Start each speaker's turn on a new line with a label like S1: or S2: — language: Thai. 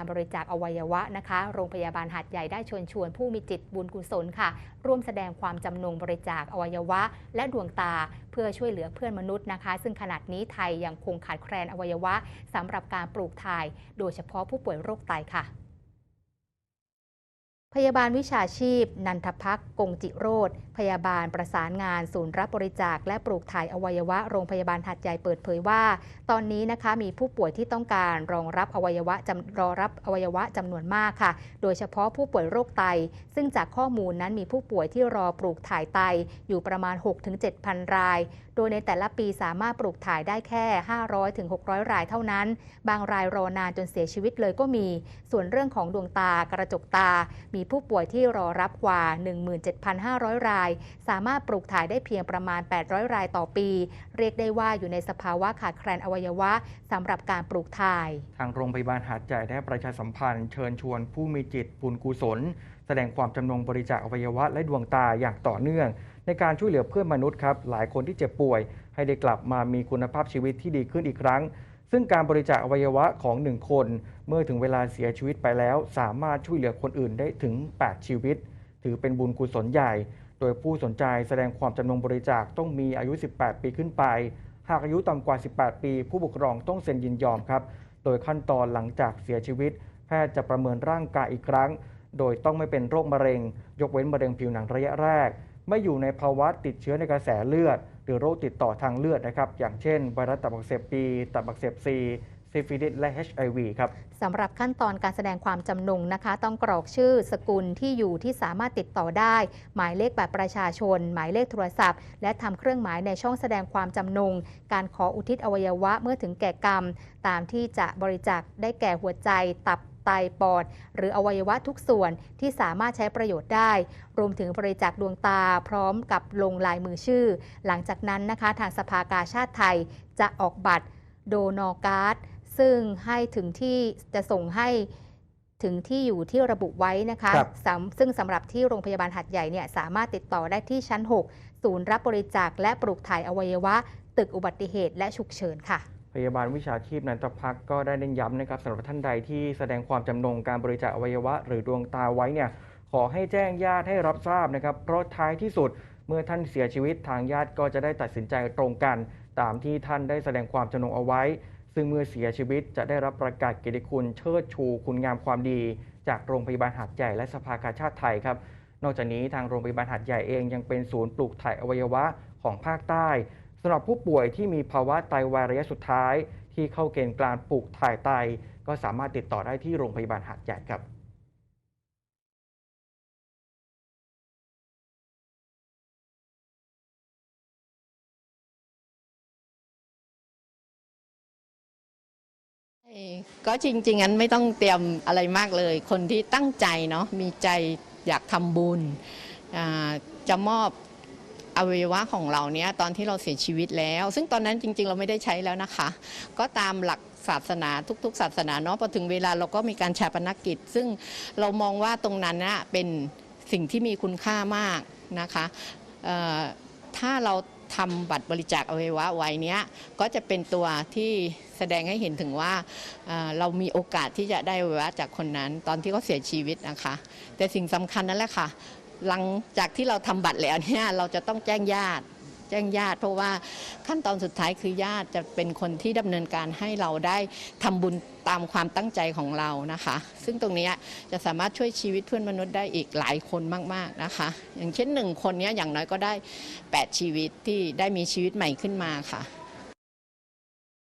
S1: การบริจาคอวัยวะนะคะ โรงพยาบาลหัดใหญ่ได้เชวนชวนผู้มีจิตบุญกุศลค่ะ ร่วมแสดงความจำนงบริจาคอวัยวะ และดวงตาเพื่อช่วยเหลือเพื่อนมนุษย์นะคะ ซึ่งขณะนี้ไทยยังคงขาดแคลนอวัยวะสำหรับการปลูกถ่าย โดยเฉพาะผู้ป่วยโรคไตค่ะ พยาบาลวิชาชีพ นันทพักกงจิโรธพยาบาลประสานงาน ศูนย์รับบริจาค และปลูกถ่ายอวัยวะโรงพยาบาลหัดใหญ่เปิดเผยว่า ตอนนี้นะคะมีผู้ป่วยที่ต้องการรองรับอวัยวะจำรอรับอวัยวะจำนวนมากค่ะ โดยเฉพาะผู้ป่วยโรคไต ซึ่งจากข้อมูลนั้นมีผู้ป่วยที่รอปลูกถ่ายไตอยู่ประมาณ 6-7,000 ราย โดยในแต่ละปีสามารถปลูกถ่ายได้แค่ 500-600 รายเท่านั้น บางรายรอนานจนเสียชีวิตเลยก็มี ส่วนเรื่องของดวงตากระจกตามีผู้ป่วยที่รอรับกว่า 17,500 ราย สามารถปลูกถ่ายได้เพียงประมาณ 800 รายต่อปี เรียกได้ว่าอยู่ในสภาวะขาดแคลนอวัยวะสำหรับการปลูกถ่าย
S2: ทางโรงพยาบาลหาดใหญ่ได้ประชาสัมพันธ์เชิญชวนผู้มีจิตบุญกุศล แสดงความจำนงบริจาคอวัยวะและดวงตาอย่างต่อเนื่อง ในการช่วยเหลือเพื่อนมนุษย์ครับหลายคนที่เจ็บป่วย ให้ได้กลับมามีคุณภาพชีวิตที่ดีขึ้นอีกครั้ง ซึ่งการบริจาคอวัยวะของหนึ่งคน เมื่อถึงเวลาเสียชีวิตไปแล้ว สามารถช่วยเหลือคนอื่นได้ถึง 8 ชีวิต ถือเป็นบุญกุศลใหญ่ โดยผู้สนใจแสดงความจำนงบริจาคต้องมีอายุ 18 ปีขึ้นไป หากอายุต่ำกว่า 18 ปี ผู้ปกครองต้องเซ็นยินยอมครับ โดยขั้นตอนหลังจากเสียชีวิต แพทย์จะประเมินร่างกายอีกครั้ง โดยต้องไม่เป็นโรคมะเร็ง ยกเว้นมะเร็งผิวหนังระยะแรก ไม่อยู่ในภาวะติดเชื้อในกระแสเลือด รือโรคติดต่อทางเลือดนะครับ อย่างเช่นไวรัสตับอักเสบบีตับอักเสบซีซิฟิลิสและ HIV ครับ
S1: สำหรับขั้นตอนการแสดงความจำนงนะคะ ต้องกรอกชื่อสกุลที่อยู่ที่สามารถติดต่อได้ หมายเลขบัตรประชาชน หมายเลขโทรศัพท์ และทำเครื่องหมายในช่องแสดงความจำนง การขออุทิศอวัยวะเมื่อถึงแก่กรรม ตามที่จะบริจาคได้แก่หัวใจตับไตปอด หรืออวัยวะทุกส่วนที่สามารถใช้ประโยชน์ได้ รวมถึงบริจาคดวงตาพร้อมกับลงลายมือชื่อ หลังจากนั้นนะคะทางสภากาชาติไทยจะออกบัตรโดนอการ์ดซึ่งให้ถึงที่จะส่งให้ถึงที่อยู่ที่ระบุไว้นะคะ
S2: ครับ
S1: สำซึ่งสำหรับที่โรงพยาบาลหัดใหญ่เนี่ยสามารถติดต่อได้ที่ชั้น 6 ศูนย์รับบริจาคและปลูกถ่ายอวัยวะ ตึกอุบัติเหตุและฉุกเฉินค่ะ
S2: พยาบาลวิชาชีพนันทพักก็ได้เน้นย้ำนะครับสำหรับท่านใดที่แสดงความจำนงการบริจาคอวัยวะ หรือดวงตาไว้เนี่ยขอให้แจ้งญาติให้รับทราบนะครับ เพราะท้ายที่สุดเมื่อท่านเสียชีวิตทางญาติก็จะได้ตัดสินใจตรงกัน ตามที่ท่านได้แสดงความจำนงเอาไว้ ซึ่งเมื่อเสียชีวิตจะได้รับประกาศเกียรติคุณเชิดชูคุณงามความดี จากโรงพยาบาลหาดใหญ่และสภากาชาติไทยครับนอกจากนี้ทางโรงพยาบาลหาดใหญ่เองยังเป็นศูนย์ปลูกถ่ายอวัยวะของภาคใต้ สำหรับผู้ป่วยที่มีภาวะไตวายระยะสุดท้าย ที่เข้าเกณฑ์การปลูกถ่ายไต ก็สามารถติดต่อได้ที่โรงพยาบาลหาดใหญ่ครับ
S3: ก็จริงๆงั้นไม่ต้องเตรียมอะไรมากเลย คนที่ตั้งใจเนาะมีใจอยากทำบุญจะมอบ อวัยวะของเราเนี้ยตอนที่เราเสียชีวิตแล้ว ซึ่งตอนนั้นจริง ๆ เราไม่ได้ใช้แล้วนะคะ ก็ตามหลักศาสนาทุก ๆ ศาสนาเนาะพอถึงเวลาเราก็มีการชาปนกิจ ซึ่งเรามองว่าตรงนั้นนะเป็นสิ่งที่มีคุณค่ามากนะคะถ้าเราทำบัตรบริจาคอวัยวะไว้เนี้ยก็จะเป็นตัวที่แสดงให้เห็นถึงว่าอ่าเรามีโอกาสที่จะได้อวัยวะจากคนนั้น ตอนที่เขาเสียชีวิตนะคะ แต่สิ่งสำคัญนั่นแหละค่ะ หลังจากที่เราทำบัตรแล้วเนี่ยเราจะต้องแจ้งญาติ แจ้งญาติ เพราะว่าขั้นตอนสุดท้ายคือญาติจะเป็นคนที่ดำเนินการให้เราได้ทำบุญตามความตั้งใจของเรานะคะ ซึ่งตรงนี้จะสามารถช่วยชีวิตเพื่อนมนุษย์ได้อีกหลายคนมากๆนะคะ อย่างเช่นหนึ่งคนเนี้ยอย่างน้อยก็ได้ 8 ชีวิตที่ได้มีชีวิตใหม่ขึ้นมาค่ะ